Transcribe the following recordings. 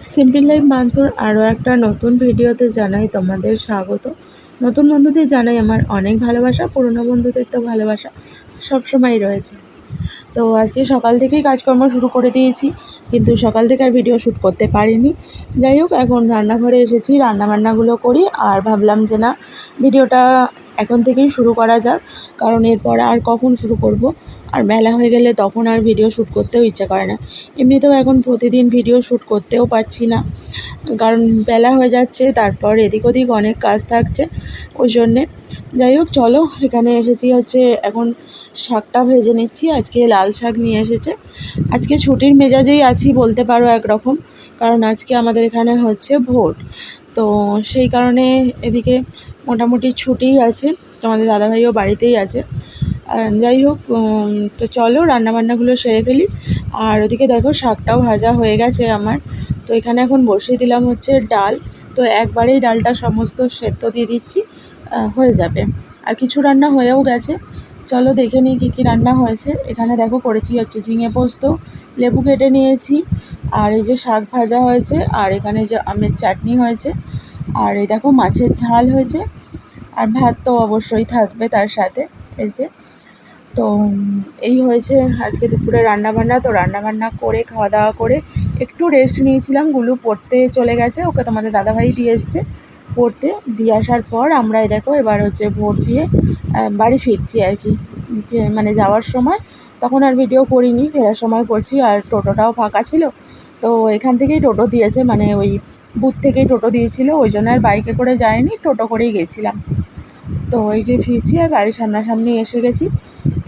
Simple life বান্ধুর আরও একটা নতুন ভিডিওতে জানাই তোমাদের স্বাগত। নতুন বন্ধুদের জানাই আমার অনেক ভালোবাসা, পুরনো বন্ধুদের তো ভালোবাসা সবসময় রয়েছে। তো আজকে সকাল থেকেই কাজকর্ম শুরু করে দিয়েছি, কিন্তু সকাল থেকে আর ভিডিও শ্যুট করতে পারিনি। যাই হোক, এখন রান্নাঘরে এসেছি, রান্নাবান্নাগুলো করি, আর ভাবলাম যে না ভিডিওটা এখন থেকেই শুরু করা যাক, কারণ এরপর আর কখন শুরু করব? আর মেলা হয়ে গেলে তখন আর ভিডিও শ্যুট করতেও ইচ্ছা করে না। এমনিতেও এখন প্রতিদিন ভিডিও শ্যুট করতেও পারছি না, কারণ বেলা হয়ে যাচ্ছে, তারপর এদিক ওদিক অনেক কাজ থাকছে, ওই জন্যে। যাই হোক, চলো, এখানে এসেছি হচ্ছে এখন শাকটা ভেজে নিচ্ছি, আজকে লাল শাক নিয়ে এসেছে। আজকে ছুটির মেজাজেই আছি বলতে পারো একরকম, কারণ আজকে আমাদের এখানে হচ্ছে ভোট। তো সেই কারণে এদিকে মোটামুটি ছুটিই আছে, তোমাদের দাদাভাইও বাড়িতেই আছে। যাই হোক তো চলো রান্নাবান্নাগুলো সেরে ফেলি। আর ওদিকে দেখো শাকটাও ভাজা হয়ে গেছে আমার। তো এখানে এখন বসিয়ে দিলাম হচ্ছে ডাল। তো একবারেই ডালটা সমস্ত সেদ্ধ দিয়ে দিচ্ছি হয়ে যাবে। আর কিছু রান্না হয়েও গেছে। চলো দেখে নিই কী কী রান্না হয়েছে। এখানে দেখো করেছি হচ্ছে ঝিঙে পোস্ত, লেবু কেটে নিয়েছি, আর এই যে শাক ভাজা হয়েছে, আর এখানে যে আমের চাটনি হয়েছে, আর এই দেখো মাছের ঝাল হয়েছে, আর ভাত তো অবশ্যই থাকবে তার সাথে, এই যে। তো এই হয়েছে আজকে দুপুরে রান্নাবান্না, তো রান্নাবান্না করে, খাওয়া দাওয়া করে একটু রেস্ট নিয়েছিলাম, গুলু পড়তে চলে গেছে, ওকে তোমাদের দাদাভাই দিয়ে এসছে। পড়তে। দিয়ে আসার পর আমরা দেখো এবার হচ্ছে ভোট দিয়ে বাড়ি ফিরছি আর কি। মানে যাওয়ার সময়। তখন আর ভিডিও করিনি, ফেরার সময় করছি আর টোটোটাও ফাঁকা ছিল। তো এখান থেকেই টোটো দিয়েছে মানে ওই বুথ থেকেই টোটো দিয়েছিল, ওই জন্য আর বাইকে করে যায়নি টোটো করেই গেছিলাম। তো এই যে ফিরছি আর বাড়ির সামনাসামনি এসে গেছি।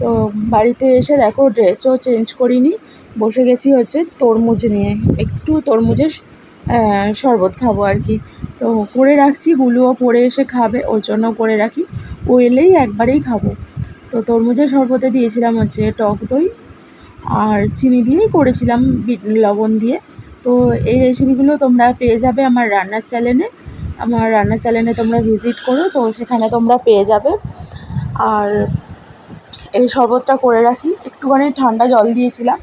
তো বাড়িতে এসে দেখো ড্রেসও চেঞ্জ করিনি, বসে গেছি হচ্ছে তরমুজ নিয়ে। একটু তরমুজের শরবত খাব আর কি। তো করে রাখছি, গুলুও পরে এসে খাবে, ওর জন্য করে রাখি। ও এলেই একবারেই খাব। তো তরমুজের শরবতে দিয়েছিলাম হচ্ছে টক দই আর চিনি দিয়েই করেছিলাম লবণ দিয়ে। তো এই রেসিপিগুলো তোমরা পেয়ে যাবে আমার রান্নার চ্যানেলে আমার রান্নার চ্যানেলে তোমরা ভিজিট করো, তো সেখানে তোমরা পেয়ে যাবে। আর এই শরবতটা করে রাখি। একটুখানি ঠান্ডা জল দিয়েছিলাম।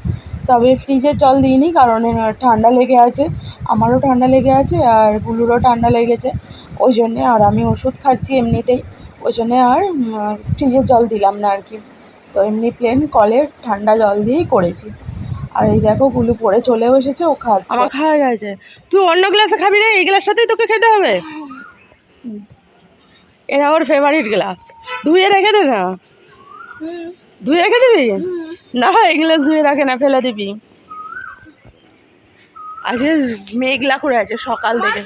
তবে ফ্রিজের জল দিইনি কারণ ঠান্ডা লেগে আছে আমারও ঠান্ডা লেগে আছে আর গুলুরও ঠান্ডা লেগেছে। ওই জন্যে আর আমি ওষুধ খাচ্ছি এমনিতেই ওই জন্যে আর ফ্রিজের জল দিলাম না আর কি। তো এমনি প্লেন কলের ঠান্ডা জল দিয়েই করেছি। আর এই দেখো গুলু পরে চলেও এসেছে ও খাচ্ছে। আমার খাওয়া গেছে। তুই অন্য গ্লাসে খাবি না এই গ্লাসটাতেই তোকে খেতে হবে। এটা ওর ফেভারিট গ্লাস ধুয়ে রেখে দে না। ধুয়ে রেখে দিবি? না এই গ্লাস ধুয়ে রাখে না ফেলে দিবি। আজকে মেঘলা করে আছে সকাল থেকে।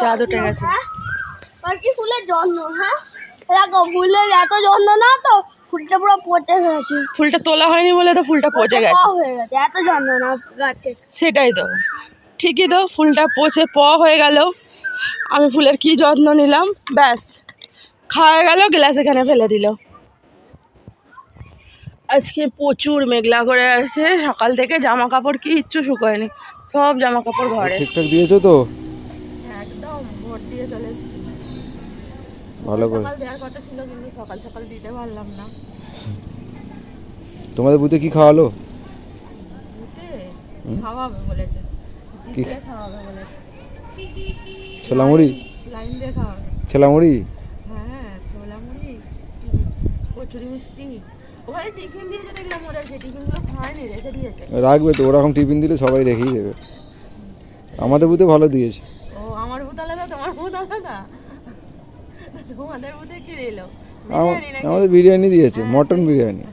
চাঁদ উঠে গেছে। আর ফুলের হ্যাঁ? দেখো ফুলের এত না তো ফুলটা পুরো পচে গেছে। ফুলটা তোলা হয়নি বলে তো ফুলটা পচে গেছে। হয়ে গেছে এত যত্ন না গাছে। সেটাই তো। ঠিকই তো ফুলটা পচে প হয়ে গেল। আমি ফুলের কি যত্ন নিলাম? ব্যাস। খাওয়া গেল গ্লাস এখানে ফেলে দিল। আজকে প্রচুর মেঘলা করে আছে সকাল থেকে জামা কাপড় কিচ্ছু শুকোয়নি সব জামা কাপড় ঘরে ঠিকঠাক দিয়েছ তো? একদম ভোট দিয়ে চলে এসেছি। ভালো করে। সকাল দেওয়ার কথা ছিল কিন্তু সকাল সকাল দিতে পারলাম না। তোমাদের বুথে কি খাওয়ালো? খাওয়াবে বলেছে। কি? খাওয়াবে বলেছে। ছোলামুড়ি? লাইন দিয়ে খাওয়াবে। ছোলামুড়ি? হ্যাঁ ছোলা মুড়ি কচুরি মিষ্টি। ওখানে টিফিন দিয়েছে দেখলাম ওরা সেই টিফিনগুলো খায়নি রেখে দিয়েছে। রাখবে তো ওরকম টিফিন দিলে সবাই রেখেই দেবে। আমাদের বুথে ভালো দিয়েছে। ও আমার আলাদা তোমার আলাদা? তোমাদের কি? আমাদের বিরিয়ানি দিয়েছে মটন বিরিয়ানি।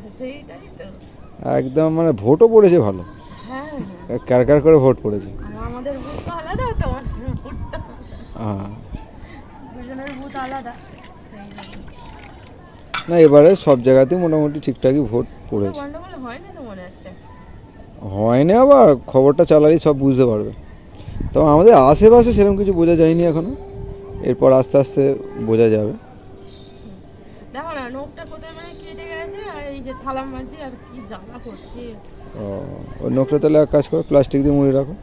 একদম মানে ভোটও পড়েছে ভালো। হ্যাঁ ক্যারকার করে ভোট পড়েছে। আমাদের ভূত আলাদা তোমার ভূতটা হ্যাঁ। দুজনের আলাদা। না এবারে সব জায়গাতেই মোটামুটি ঠিকঠাকই ভোট পড়েছে। হয় না আবার খবরটা চালালেই সব বুঝতে পারবে। তো আমাদের আশেপাশে সেরকম কিছু বোঝা যায়নি এখনও। এরপর আস্তে আস্তে বোঝা যাবে। মানে ও নোখটা তাহলে এক কাজ করো প্লাস্টিক দিয়ে মুড়ে রাখো।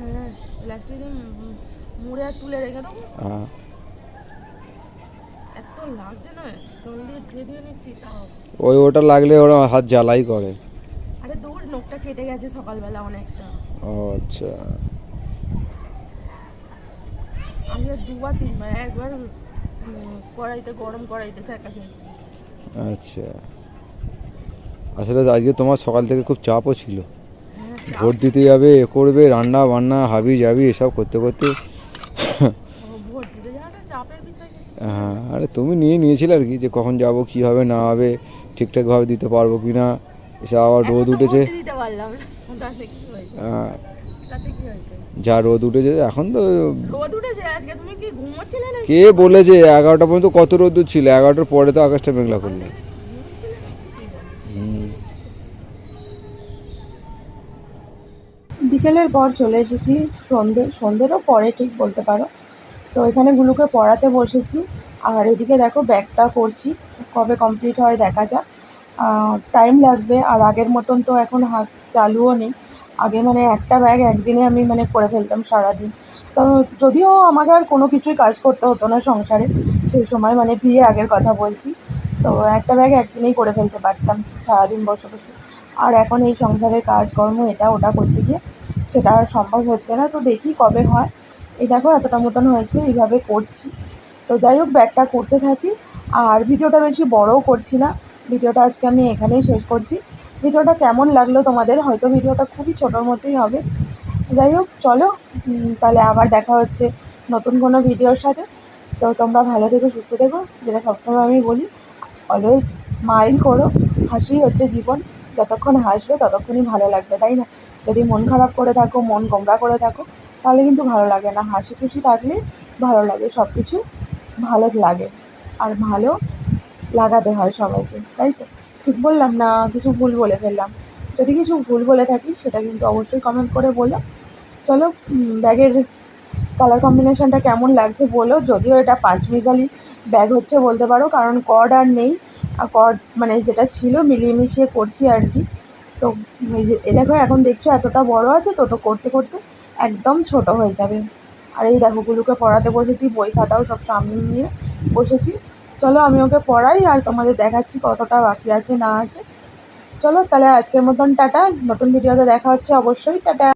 হ্যাঁ প্লাস্টিক দিয়ে মুড়ে তুলে রেখে দেবো। হ্যাঁ এত লাগছে না জল দিয়ে ধুয়ে দিয়ে নিচ্ছি তাও ওই ওটা লাগলে ওরা হাত জ্বালাই করে। আরে দূর নোখটা কেটে গেছে সকালবেলা অনেকটা। আচ্ছা। দিয়ে দুবার তিনবার একবার কড়াইতে গরম কড়াইতে চাকা আচ্ছা। আসলে আজকে তোমার সকাল থেকে খুব চাপও ছিল। ভোট দিতে যাবে এ করবে রান্না বান্না হাবি যাবি এসব করতে করতে ভোট দিতে যাওয়াটা চাপের বিষয় কিছু হ্যাঁ আরে তুমি নিয়ে নিয়েছিলে আর কি যে কখন যাব কি হবে না হবে ঠিকঠাকভাবে দিতে পারব কি না এসে আবার রোদ উঠেছে। যা রোদ উঠেছে এখন তো রোদ উঠেছে? আজকে তুমি কি ঘুমোচ্ছিলে না কে বলেছে এগারোটা পর্যন্ত কত রোদ ছিল এগারোটার পরে তো আকাশটা মেঘলা করল। বিকেলের পর চলে এসেছি সন্ধে সন্ধ্যেরও পরে ঠিক বলতে পারো। তো এখানে গুলোকে পড়াতে বসেছি। আর এদিকে দেখো ব্যাগটা করছি, কবে কমপ্লিট হয় দেখা যাক। টাইম লাগবে, আর আগের মতন তো এখন হাত চালুও নেই। আগে মানে একটা ব্যাগ একদিনে আমি মানে করে ফেলতাম সারাদিন। তো যদিও আমাকে আর কোনো কিছুই কাজ করতে হতো না সংসারে, সেই সময় মানে বিয়ে আগের কথা বলছি। তো একটা ব্যাগ একদিনেই করে ফেলতে পারতাম সারাদিন বসে বসে। আর এখন এই সংসারের কাজকর্ম এটা ওটা করতে গিয়ে সেটা আর সম্ভব হচ্ছে না। তো দেখি কবে হয়। এই দেখো এতটা মতন হয়েছে, এইভাবে করছি। তো যাই হোক, ব্যাগটা করতে থাকি। আর ভিডিওটা বেশি বড়ও করছি না। ভিডিওটা আজকে আমি এখানেই শেষ করছি। ভিডিওটা কেমন লাগল তোমাদের? হয়তো ভিডিওটা খুবই ছোটোর মধ্যেই হবে। যাই হোক, চলো তাহলে আবার দেখা হচ্ছে নতুন কোনো ভিডিওর সাথে। তো তোমরা ভালো থেকো, সুস্থ থেকো। যেটা সবসময় আমি বলি অলওয়েজ স্মাইল করো। হাসি হচ্ছে জীবন। যতক্ষণ হাসবে, ততক্ষণই ভালো লাগবে, তাই না? যদি মন খারাপ করে থাকো, মন গোমরা করে থাকো তাহলে কিন্তু ভালো লাগে না। হাসি খুশি থাকলে ভালো লাগে সব কিছু ভালো লাগে। আর ভালো লাগাতে হয় সবাইকে, তাই তো? ঠিক বললাম না, কিছু ভুল বলে ফেললাম। যদি কিছু ভুল বলে থাকি, সেটা কিন্তু অবশ্যই কমেন্ট করে বলো। চলো ব্যাগের কালার কম্বিনেশনটা কেমন লাগছে বলো। যদিও এটা পাঁচ মিজালি ব্যাগ হচ্ছে বলতে পারো, কারণ কর্ড আর নেই। আর কর্ড মানে যেটা ছিল, মিলিয়ে মিশিয়ে করছি আর কি। তো এই দেখো, এখন দেখছ এতটা বড় আছে, তো তো করতে করতে একদম ছোট হয়ে যাবে। আর এই দেখো, গুলোকে পড়াতে বসেছি, বই খাতাও সব সামনে নিয়ে বসেছি। চলো আমি ওকে পড়াই আর তোমাদের দেখাচ্ছি কতটা বাকি আছে, না আছে। চলো তাহলে আজকের মতন টাটা, নতুন ভিডিওতে দেখা হচ্ছে অবশ্যই, টাটা।